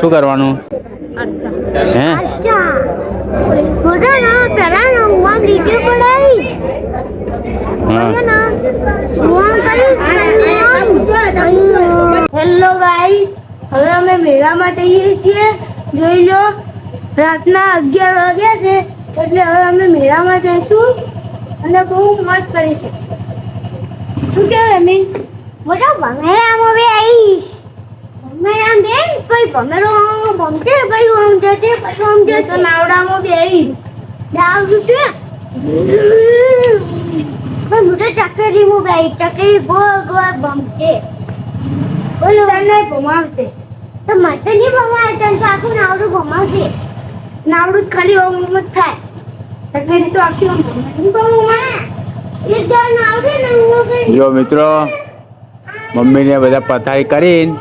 શું કરવાનું? હે? હેલો ગાઈસ હવે અમે મેળામાં જઈએ છીએ. જોઈ લો રાતના અગિયાર વાગ્યા છે. એટલે હવે અમે મેળામાં જઈશું અને બહુ મોજ કરીશું. શું કહેવાય અમીન? મોટા મેળામાં બી આવીશ. ભમેરામ ભમેરો ભાઈ આમ જતે પછી આમ જતે તો નાવડામાં બી આવીશ છે? પણ હું તો ચકરી માં બે ચકરી ગોળ ગોળ ભમતે બોલો. તને ભમાવશે તો મને નહીં ભમાવે તને તો આખું નાવડું ભમાવશે નાવડું જ ખાલી ઓમ જ થાય. ચકરી તો આખી ઓમ નહીં ભમાવે એક દર નાવડે ને જો મિત્રો મમ્મીને બધા પથારી કરીને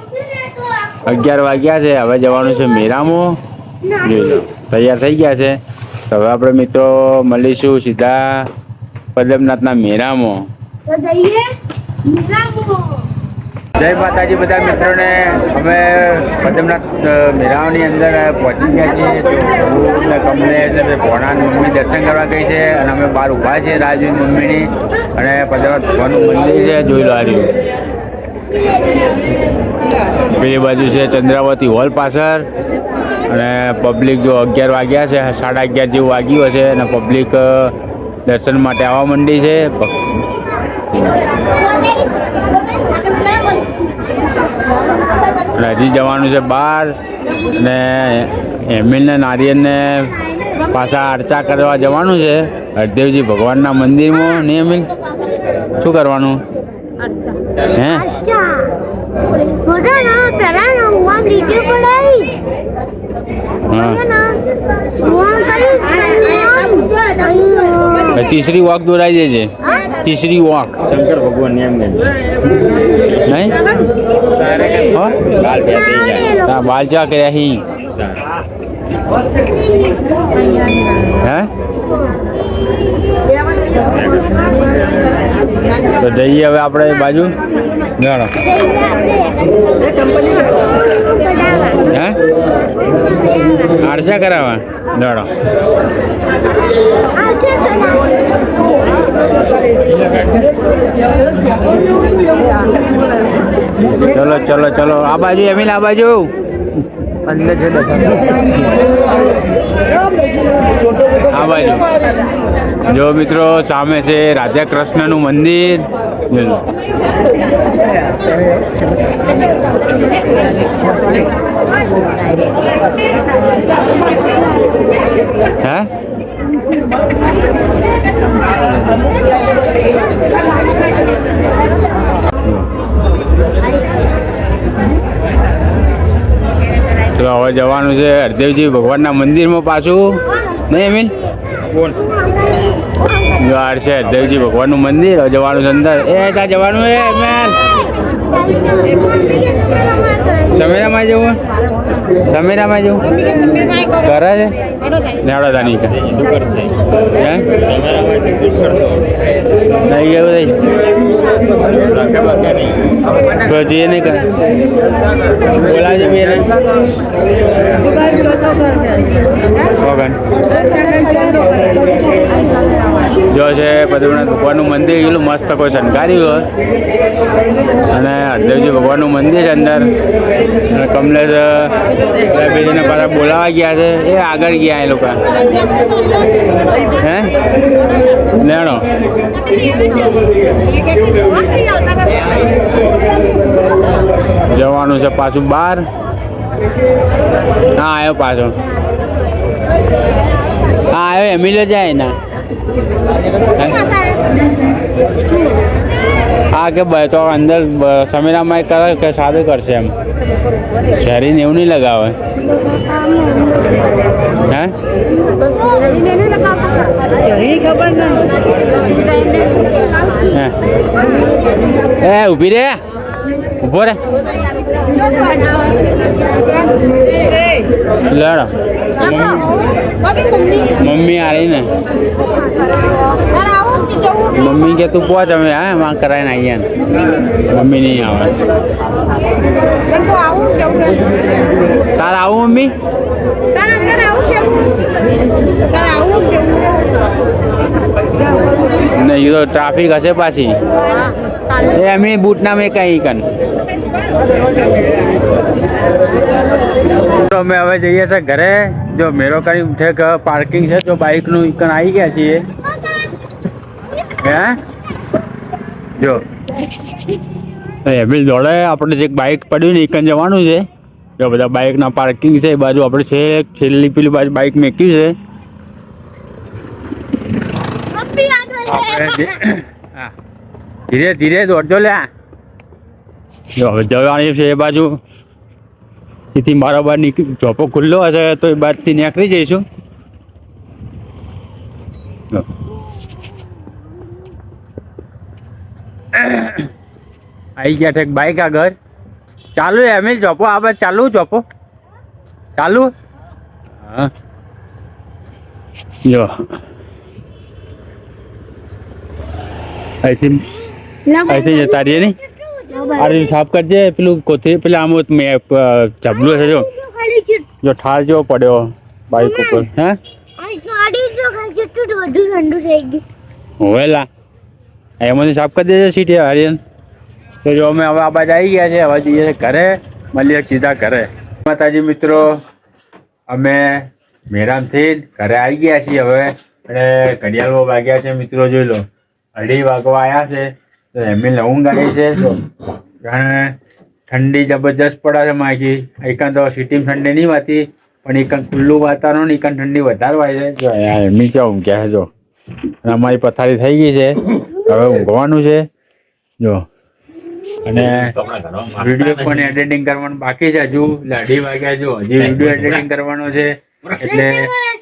અગિયાર વાગ્યા છે હવે જવાનું છે જોઈ લો તૈયાર થઈ ગયા છે. તો હવે આપણે મિત્રો મળીશું સીધા પદમનાથના તો મેળામાં જય માતાજી બધા મિત્રોને. અમે પદમનાથ અ, અંદર પહોંચી ગયા છીએ. કમલેશ ને ભોણા મમ્મી દર્શન કરવા ગઈ છે. અને અમે બહાર ઊભા છે રાજુની મમ્મીની. અને પદમનાથ ભગવાનનું મંદિર છે જોઈ લો આ રહ્યું. પેલી બાજુ છે ચંદ્રાવતી હોલ પાછળ. અને પબ્લિક જો અગિયાર વાગ્યા છે, સાડા અગિયાર જેવું વાગ્યું હશે અને પબ્લિક દર્શન માટે આવવા માંડી છે. અને હજી જવાનું છે બહાર. અને એમિલને નારિયેલને પાછા અર્ચા કરવા જવાનું છે. હરદેવજી ભગવાનના મંદિરમાં. નિયમિત શું કરવાનું? હે અચ્છા મોટા ના પેલા ના હું આમ વીડિયો પડાવી હા હું આમ કરી તીસરી વોક દોરાઈ દેજે તીસરી વોક શંકર ભગવાન એમ નહીં હો તા બાલ ચા કર્યા હી હે તો જઈએ હવે આપણે એ બાજુ. જાણો હે? આરસા કરાવવા. દોડો ચલો ચલો ચલો. આ બાજુ એમિલ આ બાજુ. અંદર છે આ બાજુ. જો મિત્રો, સામે છે રાધા કૃષ્ણનું મંદિર. હે? તો હવે જવાનું છે હરદેવજી ભગવાનના મંદિરમાં પાછું. નહીં અમીન જો આ છે હરદેવજી ભગવાનનું મંદિર જવાનું છે અંદર. એ ત્યાં જવાનું એ મેન સમેરામાં જવું? સમેરામાં જવું? કરે છે? નેડો તાની હે? નહીં એવું થઈ તો નહીં કર બોલાવજો જો છે પદમનાથ ભગવાનનું મંદિર એટલું મસ્ત કોઈ શણગાર્યું હોય. અને હરદેવજી ભગવાનનું મંદિર અંદર. અને કમલેશ બેજીને પાછા બોલાવા ગયા છે. એ આગળ ગયા એ લોકો. હે? નેણો. જવાનું છે પાછું બહાર. હા, આવ્યો પાછો. હા, આવ્યો એમિલે જાય ના હા કે બ- તો અંદર બ- સમેરામાં કરે કે સાદું કરશે એમ શરીરને એવું નહીં લગાવે હે હે એ ઊભી રે ઊભો રે લડો મમ્મી? આ રહી ને. મમ્મી કે તું પહોંચ અમે હા માં કરાવીને આવીએ ને. મમ્મી નહીં આવે. તાર આવું મમ્મી? તારે અંદર આવું કેવું તારે આવું કેવું ને એ તો ટ્રાફિક હશે પાછી. એ એમની બૂટના મેં કઈ કન. અમે હવે જઈએ છીએ ઘરે. જો મેરો કરી ઉઠે કે પાર્કિંગ છે તો બાઇકનું ઇકન આવી ગયા છીએ. હે? જો. એમની જોડે આપણે જે બાઇક પડ્યું ને ઇકન જવાનું છે જો બધા બાઇકના પાર્કિંગ છે એ બાજુ આપણે છે છેલ્લી પેલી બાજુ બાઇક મેક્યું છે. ધીરે ધીરે દોડજો લ્યા. જો હવે જવાની છે એ બાજુ. એથી મારા બાર નીકળી ચોપો ખુલ્લો હશે તો એ બહારથી નીકળી જઈશું. આવી ગયા છે બાઈક આગળ. ચાલુ એમ ચોપો આ બાજુ ચાલુ ચોપો ચાલુ? હા. જો. અહીંથી અહીંથી જતા રહીએ નહીં? આ રીતે સાફ કરજે પેલું કોથળી પેલા આમ મેં જબલું છે જો જો ઠાર જેવો પડ્યો બાઈક ઉપર હે ગાડી જો ખાલી જેટલું વધુ ઠંડુ થઈ ગયું હોવેલા એમાંથી સાફ કરી દેજે સીટ હરિયન તો જો અમે હવે આ બાજુ આવી ગયા છે હવે જઈએ છીએ ઘરે મળીએ સીધા ઘરે માતાજી મિત્રો અમે મેરામથી ઘરે આવી ગયા છીએ હવે અને ઘડિયાળો વાગ્યા છે મિત્રો જોઈ લો અઢી વાગવા આવ્યા છે તો એમની ઊંઘ આવી છે ઠંડી જબરજસ્ત પડે છે માખી એકાંત તો સિટીમાં ઠંડી નહીં વાતી, પણ એકાંત ખુલ્લું વાતાવરણ, એકાંત ઠંડી વધારે વાય છે. એમની ક્યાં ઊંઘ? છે, જો. અમારી પથારી થઈ ગઈ છે. હવે ઊંઘવાનું છે. જો. અને વીડિયો પણ એડિટિંગ કરવાનું બાકી છે હજુ. અઢી વાગ્યા જો. હજી વીડિયો એડિટિંગ કરવાનો છે. એટલે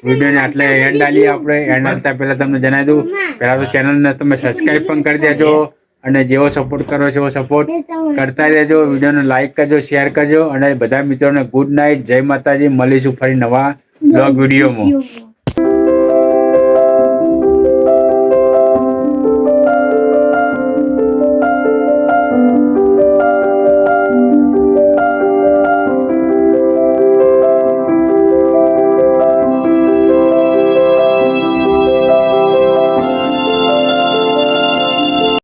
વિડીયોને આટલે એન્ડ આલી આપણે. એન્ડ આવતા પહેલાં તમને જણાવી દઉં. પહેલાં તો ચેનલને તમે સબસ્ક્રાઇબ પણ કરી દેજો. અને જેવો સપોર્ટ કરો છો એવો સપોર્ટ કરતા રહેજો વિડીયોને લાઈક કરજો શેર કરજો અને બધા મિત્રોને ગુડ નાઇટ જય માતાજી. મળીશું ફરી નવા બ્લોગ વિડીયોમાં.